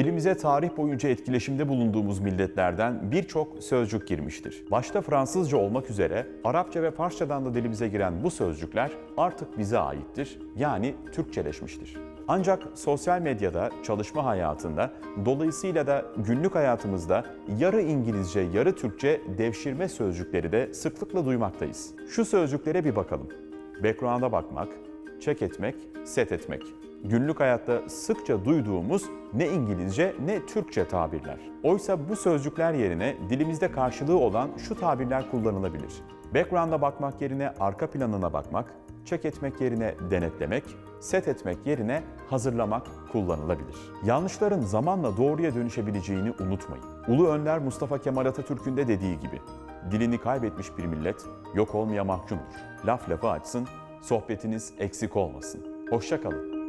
Dilimize tarih boyunca etkileşimde bulunduğumuz milletlerden birçok sözcük girmiştir. Başta Fransızca olmak üzere Arapça ve Farsçadan da dilimize giren bu sözcükler artık bize aittir. Yani Türkçeleşmiştir. Ancak sosyal medyada, çalışma hayatında, dolayısıyla da günlük hayatımızda yarı İngilizce, yarı Türkçe devşirme sözcükleri de sıklıkla duymaktayız. Şu sözcüklere bir bakalım. Background'a bakmak, check etmek, set etmek. Günlük hayatta sıkça duyduğumuz ne İngilizce ne Türkçe tabirler. Oysa bu sözcükler yerine dilimizde karşılığı olan şu tabirler kullanılabilir. Background'a bakmak yerine arka planına bakmak, check etmek yerine denetlemek, set etmek yerine hazırlamak kullanılabilir. Yanlışların zamanla doğruya dönüşebileceğini unutmayın. Ulu Önder Mustafa Kemal Atatürk'ün de dediği gibi, dilini kaybetmiş bir millet yok olmaya mahkumdur. Laf lafı açsın, sohbetiniz eksik olmasın. Hoşça kalın.